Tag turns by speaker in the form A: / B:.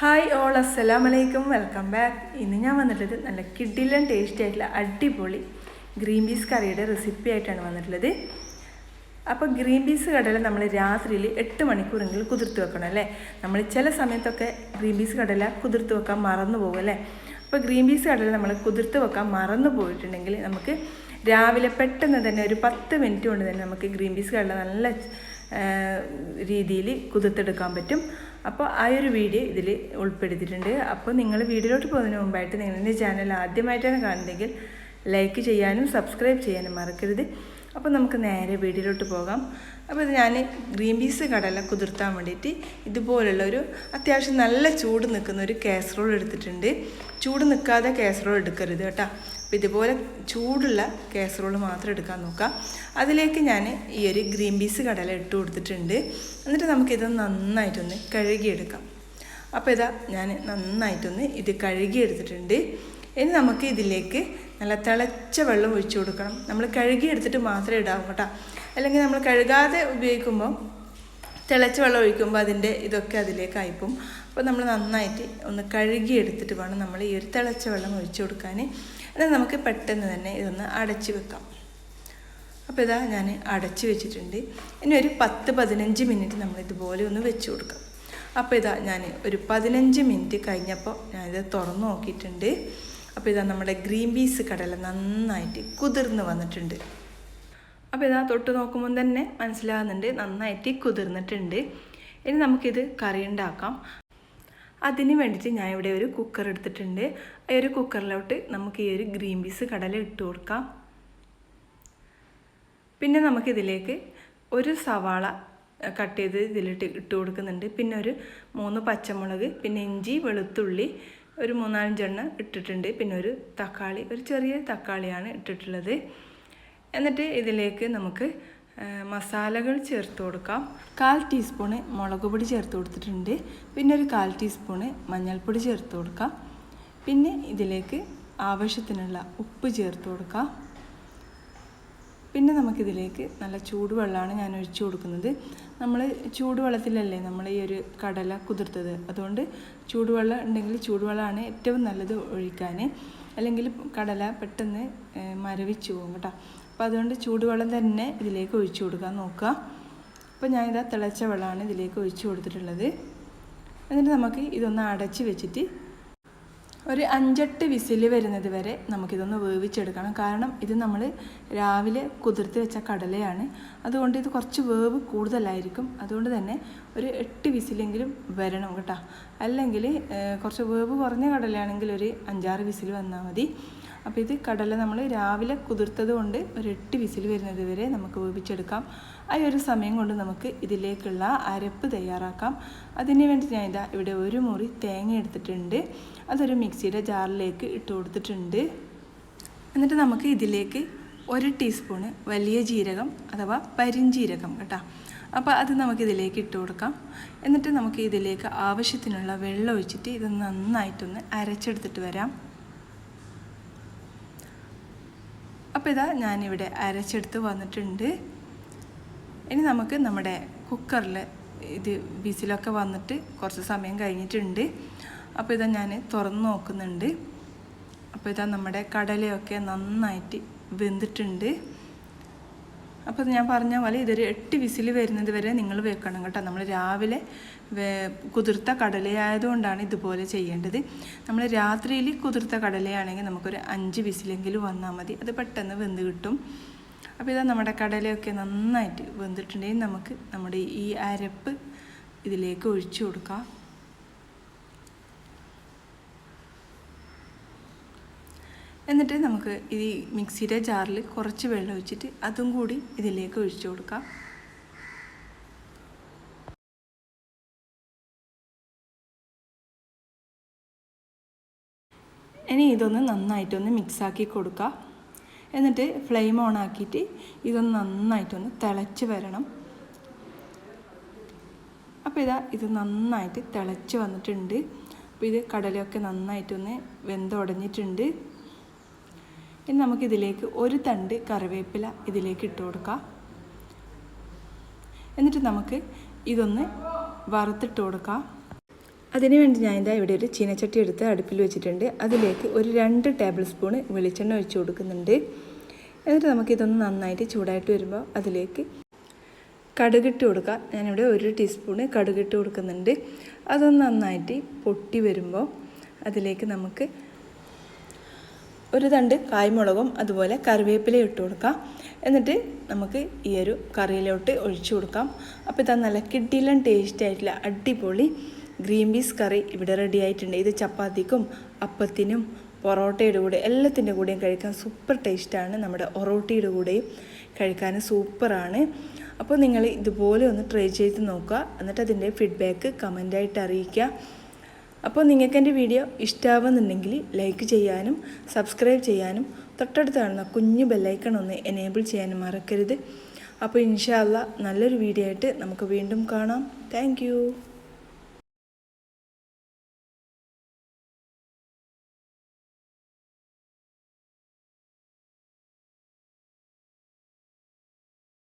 A: Hi all അസ്സലാം വലൈക്കും welcome back ഇന്ന് ഞാൻ വന്നിട്ടുള്ളത് നല്ല കിഡിലൻ ടേസ്റ്റി ആയിട്ടുള്ള അടിപൊളി ഗ്രീൻ പീസ് കറിയുടെ റെസിപ്പി ആയിട്ടാണ് വന്നിട്ടുള്ളത്. അപ്പോൾ ഗ്രീൻ പീസ് കടല നമ്മൾ രാത്രിയിൽ എട്ട് മണിക്കൂറെങ്കിലും കുതിർത്ത് വെക്കണം അല്ലേ? നമ്മൾ ചില സമയത്തൊക്കെ ഗ്രീൻ പീസ് കടല കുതിർത്ത് വെക്കാൻ മറന്നു പോകും അല്ലേ? അപ്പോൾ ഗ്രീൻ പീസ് കടല നമ്മൾ കുതിർത്ത് വെക്കാൻ മറന്നു പോയിട്ടുണ്ടെങ്കിൽ നമുക്ക് രാവിലെ പെട്ടെന്ന് തന്നെ ഒരു പത്ത് മിനിറ്റ് കൊണ്ട് തന്നെ നമുക്ക് ഗ്രീൻ പീസ് കടല നല്ല രീതിയിൽ കുതിർത്തെടുക്കാൻ പറ്റും. അപ്പോൾ ആ ഒരു വീഡിയോ ഇതിൽ ഉൾപ്പെടുത്തിയിട്ടുണ്ട്. അപ്പോൾ നിങ്ങൾ വീഡിയോയിലോട്ട് പോകുന്നതിന് മുമ്പായിട്ട് നിങ്ങളുടെ ചാനൽ ആദ്യമായിട്ടാണ് കാണുന്നതെങ്കിൽ ലൈക്ക് ചെയ്യാനും സബ്സ്ക്രൈബ് ചെയ്യാനും മറക്കരുത്. അപ്പോൾ നമുക്ക് നേരെ വീഡിയോയിലോട്ട് പോകാം. അപ്പോൾ ഇത് ഞാൻ ഗ്രീൻ പീസ് കടല കുതിർത്താൻ വേണ്ടിയിട്ട് ഇതുപോലുള്ള ഒരു അത്യാവശ്യം നല്ല ചൂട് നിൽക്കുന്ന ഒരു കാസറോൾ എടുത്തിട്ടുണ്ട്. ചൂട് നിൽക്കാതെ കാസറോൾ എടുക്കരുത് കേട്ടോ. അപ്പോൾ ഇതുപോലെ ചൂടുള്ള കേസറോൾ മാത്രം എടുക്കാൻ നോക്കാം. അതിലേക്ക് ഞാൻ ഈ ഒരു ഗ്രീൻ പീസ് കടല ഇട്ട് കൊടുത്തിട്ടുണ്ട്. എന്നിട്ട് നമുക്കിത് നന്നായിട്ടൊന്ന് കഴുകിയെടുക്കാം. അപ്പോൾ ഇതാ ഞാൻ നന്നായിട്ടൊന്ന് ഇത് കഴുകിയെടുത്തിട്ടുണ്ട്. ഇനി നമുക്ക് ഇതിലേക്ക് നല്ല തിളച്ച വെള്ളം ഒഴിച്ചു കൊടുക്കണം. നമ്മൾ കഴുകിയെടുത്തിട്ട് മാത്രമേ ഇടാവൂ കേട്ടോ. അല്ലെങ്കിൽ നമ്മൾ കഴുകാതെ ഉപയോഗിക്കുമ്പോൾ തിളച്ച വെള്ളം ഒഴിക്കുമ്പോൾ അതിന്റെ ഇതൊക്കെ അതിലേക്ക് അയപ്പും അപ്പോൾ നമ്മൾ നന്നായിട്ട് ഒന്ന് കഴുകിയെടുത്തിട്ട് വേണം നമ്മൾ ഈ ഒരു തിളച്ച വെള്ളം ഒഴിച്ചു കൊടുക്കാൻ എന്നാൽ നമുക്ക് പെട്ടെന്ന് തന്നെ ഇതൊന്ന് അടച്ച് വെക്കാം. അപ്പോൾ ഇതാ ഞാൻ അടച്ച് വെച്ചിട്ടുണ്ട്. ഇനി ഒരു പത്ത് പതിനഞ്ച് മിനിറ്റ് നമ്മൾ ഇതുപോലെ ഒന്ന് വെച്ച് കൊടുക്കാം. അപ്പോൾ ഇതാ ഞാൻ ഒരു പതിനഞ്ച് മിനിറ്റ് കഴിഞ്ഞപ്പോൾ ഞാനിത് തുറന്ന് നോക്കിയിട്ടുണ്ട്. അപ്പോൾ ഇതാ നമ്മുടെ ഗ്രീൻ പീസ് കടല നന്നായിട്ട് കുതിർന്ന് വന്നിട്ടുണ്ട്. അപ്പോൾ ഇതാ തൊട്ട് നോക്കുമ്പോൾ തന്നെ മനസ്സിലാകുന്നുണ്ട് നന്നായിട്ട് കുതിർന്നിട്ടുണ്ട്. ഇനി നമുക്കിത് കറി ഉണ്ടാക്കാം. അതിന് വേണ്ടിയിട്ട് ഞാൻ ഇവിടെ ഒരു കുക്കർ എടുത്തിട്ടുണ്ട്. ഈ ഒരു കുക്കറിലോട്ട് നമുക്ക് ഈ ഒരു ഗ്രീൻ പീസ് കടല ഇട്ട് കൊടുക്കാം. പിന്നെ നമുക്കിതിലേക്ക് ഒരു സവാള കട്ട് ചെയ്ത് ഇതിലിട്ട് ഇട്ട് കൊടുക്കുന്നുണ്ട്. പിന്നെ ഒരു മൂന്ന് പച്ചമുളക് പിന്നെ ഇഞ്ചി വെളുത്തുള്ളി ഒരു മൂന്നാലഞ്ചെണ്ണം ഇട്ടിട്ടുണ്ട്. പിന്നെ ഒരു തക്കാളി ഒരു ചെറിയ തക്കാളിയാണ് ഇട്ടിട്ടുള്ളത്. എന്നിട്ട് ഇതിലേക്ക് നമുക്ക് മസാലകൾ ചേർത്ത് കൊടുക്കാം. കാൽ ടീസ്പൂണ് മുളക് പൊടി ചേർത്ത് കൊടുത്തിട്ടുണ്ട്. പിന്നെ ഒരു കാൽ ടീസ്പൂണ് മഞ്ഞൾപ്പൊടി ചേർത്ത് കൊടുക്കാം. പിന്നെ ഇതിലേക്ക് ആവശ്യത്തിനുള്ള ഉപ്പ് ചേർത്ത് കൊടുക്കാം. പിന്നെ നമുക്കിതിലേക്ക് നല്ല ചൂടുവെള്ളമാണ് ഞാൻ ഒഴിച്ചു കൊടുക്കുന്നത്. നമ്മൾ ചൂടുവെള്ളത്തിലല്ലേ നമ്മൾ ഈ ഒരു കടല കുതിർത്തത്. അതുകൊണ്ട് ചൂടുവെള്ളം ഉണ്ടെങ്കിൽ ചൂടുവെള്ളമാണ് ഏറ്റവും നല്ലത് ഒഴിക്കാൻ അല്ലെങ്കിൽ കടല പെട്ടെന്ന് മരവിച്ചു പോകും കേട്ടോ. അപ്പോൾ അതുകൊണ്ട് ചൂടുവെള്ളം തന്നെ ഇതിലേക്ക് ഒഴിച്ചു കൊടുക്കാൻ നോക്കുക. അപ്പോൾ ഞാനിതാ തിളച്ച വെള്ളമാണ് ഇതിലേക്ക് ഒഴിച്ചു കൊടുത്തിട്ടുള്ളത്. എന്നിട്ട് നമുക്ക് ഇതൊന്ന് അടച്ച് വെച്ചിട്ട് ഒരു അഞ്ചെട്ട് വിസിൽ വരുന്നത് വരെ നമുക്കിതൊന്ന് വേവിച്ചെടുക്കണം. കാരണം ഇത് നമ്മൾ രാവിലെ കുതിർത്ത് വെച്ച കടലയാണ്. അതുകൊണ്ട് ഇത് കുറച്ച് വേവ് കൂടുതലായിരിക്കും. അതുകൊണ്ട് തന്നെ ഒരു എട്ട് വിസിലെങ്കിലും വരണം കേട്ടോ. അല്ലെങ്കിൽ കുറച്ച് വേവ് കുറഞ്ഞ കടലയാണെങ്കിൽ ഒരു അഞ്ചാറ് വിസിൽ വന്നാൽ മതി. അപ്പോൾ ഇത് കടല നമ്മൾ രാവിലെ കുതിർത്തത് കൊണ്ട് ഒരു എട്ട് വിസിൽ വരുന്നത് വരെ നമുക്ക് വേവിച്ചെടുക്കാം. ആ ഒരു സമയം കൊണ്ട് നമുക്ക് ഇതിലേക്കുള്ള അരപ്പ് തയ്യാറാക്കാം. അതിന് വേണ്ടി ഞാൻ ഇതാ ഇവിടെ ഒരു മുറി തേങ്ങ എടുത്തിട്ടുണ്ട്. അതൊരു മിക്സിയുടെ ജാറിലേക്ക് ഇട്ട് കൊടുത്തിട്ടുണ്ട്. എന്നിട്ട് നമുക്ക് ഇതിലേക്ക് ഒരു ടീസ്പൂണ് വലിയ ജീരകം അഥവാ പരിഞ്ജീരകം കേട്ടോ. അപ്പോൾ അത് നമുക്ക് ഇതിലേക്ക് ഇട്ട് കൊടുക്കാം. എന്നിട്ട് നമുക്ക് ഇതിലേക്ക് ആവശ്യത്തിനുള്ള വെള്ളം ഒഴിച്ചിട്ട് ഇത് നന്നായിട്ടൊന്ന് അരച്ചെടുത്തിട്ട് വരാം. അപ്പോൾ ഇതാ ഞാനിവിടെ അരച്ചെടുത്ത് വന്നിട്ടുണ്ട്. ഇനി നമുക്ക് നമ്മുടെ കുക്കറിൽ ഇത് വിസിലൊക്കെ വന്നിട്ട് കുറച്ച് സമയം കഴിഞ്ഞിട്ടുണ്ട്. അപ്പോൾ ഇതാ ഞാൻ തുറന്ന് നോക്കുന്നുണ്ട്. അപ്പോൾ ഇതാ നമ്മുടെ കടലയൊക്കെ നന്നായിട്ട് വെന്തിട്ടുണ്ട്. അപ്പോൾ ഞാൻ പറഞ്ഞ പോലെ ഇതൊരു എട്ട് വിസിൽ വരുന്നത് വരെ നിങ്ങൾ വെക്കണം കേട്ടോ. നമ്മൾ രാവിലെ കുതിർത്ത കടലയായതുകൊണ്ടാണ് ഇതുപോലെ ചെയ്യേണ്ടത്. നമ്മൾ രാത്രിയിൽ കുതിർത്ത കടലയാണെങ്കിൽ നമുക്കൊരു അഞ്ച് വിസിലെങ്കിലും വന്നാൽ മതി. അത് പെട്ടെന്ന് വെന്ത് കിട്ടും. അപ്പോൾ ഇതാ നമ്മുടെ കടലയൊക്കെ നന്നായിട്ട് വെന്തിട്ടുണ്ടെങ്കിൽ നമുക്ക് നമ്മുടെ ഈ അരപ്പ് ഇതിലേക്ക് ഒഴിച്ചു കൊടുക്കാം. എന്നിട്ട് നമുക്ക് ഈ മിക്സിയുടെ ജാറിൽ കുറച്ച് വെള്ളം ഒഴിച്ചിട്ട് അതും കൂടി ഇതിലേക്ക് ഒഴിച്ചു കൊടുക്കാം. ഇനി ഇതൊന്ന് നന്നായിട്ടൊന്ന് മിക്സാക്കി കൊടുക്കുക എന്നിട്ട് ഫ്ലെയിം ഓൺ ആക്കിയിട്ട് ഇതൊന്ന് നന്നായിട്ടൊന്ന് തിളച്ച് വരണം. അപ്പോൾ ഇതാ ഇത് നന്നായിട്ട് തിളച്ച് വന്നിട്ടുണ്ട്. അപ്പോൾ ഇത് കടലയൊക്കെ നന്നായിട്ടൊന്ന് വെന്തുടഞ്ഞിട്ടുണ്ട്. ഇനി നമുക്കിതിലേക്ക് ഒരു തണ്ട് കറിവേപ്പില ഇതിലേക്ക് ഇട്ട് കൊടുക്കാം. എന്നിട്ട് നമുക്ക് ഇതൊന്ന് വറുത്തിട്ട് കൊടുക്കാം. അതിനുവേണ്ടി ഞാൻ ഇതാ ഇവിടെ ഒരു ചീനച്ചട്ടി എടുത്ത് അടുപ്പിൽ വെച്ചിട്ടുണ്ട്. അതിലേക്ക് ഒരു രണ്ട് ടേബിൾ സ്പൂണ് വെളിച്ചെണ്ണ ഒഴിച്ച് കൊടുക്കുന്നുണ്ട്. എന്നിട്ട് നമുക്കിതൊന്ന് നന്നായിട്ട് ചൂടായിട്ട് വരുമ്പോൾ അതിലേക്ക് കടുകിട്ട് കൊടുക്കുക ഞാനിവിടെ ഒരു ടീസ്പൂണ് കടുകിട്ട് കൊടുക്കുന്നുണ്ട്. അതൊന്ന് നന്നായിട്ട് പൊട്ടി വരുമ്പോൾ അതിലേക്ക് നമുക്ക് ഒരു തണ്ട് കായ്മുളകും അതുപോലെ കറിവേപ്പില ഇട്ട് കൊടുക്കാം. എന്നിട്ട് നമുക്ക് ഈ ഒരു കറിയിലോട്ട് ഒഴിച്ചു കൊടുക്കാം. അപ്പോൾ ഇതാ നല്ല കിഡിലൻ ടേസ്റ്റ് ആയിട്ടുള്ള അടിപൊളി ഗ്രീൻ പീസ് കറി ഇവിടെ റെഡി ആയിട്ടുണ്ട്. ഇത് ചപ്പാത്തിക്കും അപ്പത്തിനും പൊറോട്ടയുടെ കൂടെ എല്ലാത്തിന്റെ കൂടെയും കഴിക്കാൻ സൂപ്പർ ടേസ്റ്റാണ് നമ്മുടെ ഒറോട്ടിയുടെ കൂടെയും കഴിക്കാൻ സൂപ്പറാണ് അപ്പോൾ നിങ്ങൾ ഇതുപോലെ ഒന്ന് ട്രൈ ചെയ്ത് നോക്കുക. എന്നിട്ട് അതിന്റെ ഫീഡ്ബാക്ക് കമന്റായിട്ട് അറിയിക്കുക. അപ്പോൾ നിങ്ങൾക്ക് എന്റെ വീഡിയോ ഇഷ്ടമാവുന്നുണ്ടെങ്കിൽ ലൈക്ക് ചെയ്യാനും സബ്സ്ക്രൈബ് ചെയ്യാനും തൊട്ടടുത്ത് കാണുന്ന കുഞ്ഞു ബെല്ലൈക്കൺ ഒന്ന് എനേബിൾ ചെയ്യാനും മറക്കരുത്. അപ്പോൾ ഇൻഷാല്ല നല്ലൊരു വീഡിയോ ആയിട്ട് നമുക്ക് വീണ്ടും കാണാം. താങ്ക്